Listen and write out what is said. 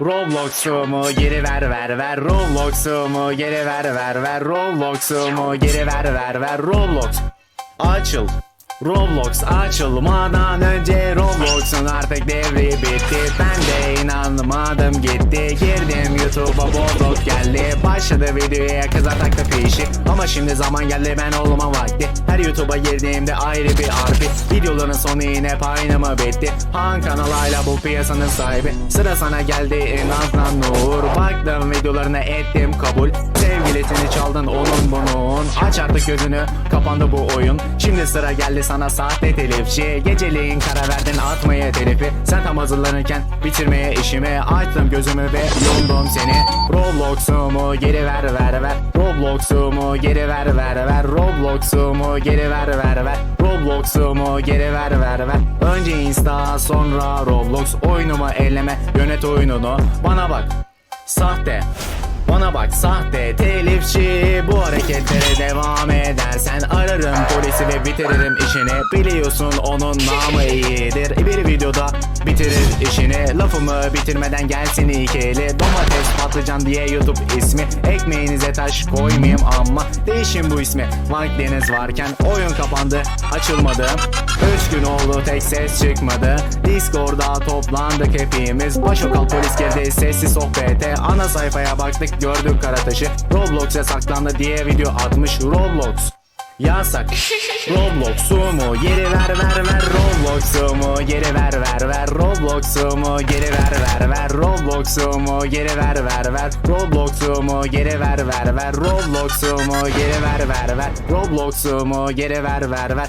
Roblox'umu geri ver ver ver. Roblox'umu geri ver ver ver. Roblox'umu geri ver ver ver. Roblox. Açıl. Roblox açılmadan önce Roblox'un artık devri bitti. Ben de inanmadım gitti. Girdim YouTube'a Roblox geldi. Başladı videoya kıza taktı Ama şimdi zaman geldi ben olma vakti. Her YouTube'a girdiğimde ayrı bir arpi. Videoların sonu yine paynama bitti. Han kanalıyla bu piyasanın sahibi. Sıra sana geldi Nazlan Nur. Baktım videolarına ettim kabul. Sevgilisini çaldın onun bunun. Aç artık gözünü kapandı bu oyun. Şimdi sıra geldi sana sahte telifçi. Geceliğin kara verdin atmaya telifi. Sen tam hazırlanırken bitirmeye işimi. Açtım gözümü ve yondum seni. Roblox'umu geri ver ver ver Roblox'umu geri ver ver ver. Roblox'umu geri ver ver ver. Roblox'umu geri ver ver ver. Önce Insta sonra Roblox. Oyunumu elleme yönet oyununu. Bana bak Sahte. Bana bak sahte. Telifçi Bu hareketlere devam edersen Ararım polisi ve bitiririm işini. Biliyorsun onun namı iyidir. Bir videoda bitirir işini. Lafımı bitirmeden gelsin ikili. Domates patlıcan diye YouTube ismi. Ekmeğinize taş koymayayım ama Değişin bu ismi. Vaktiniz varken oyun kapandı Açılmadı. Üç gün oldu tek ses çıkmadı. Discord'da toplandık hepimiz Başokal polis girdi sessiz sohbete. Ana sayfaya baktık gördük kara taşı Roblox'a saklandı diye video atmış Roblox Yasak. Roblox'umu geri ver ver ver. Roblox'umu geri ver ver ver. Roblox'umu geri ver ver ver. Roblox'umu geri ver ver ver. Roblox'umu geri ver ver ver. Roblox'umu geri ver ver ver. Roblox'umu geri ver ver ver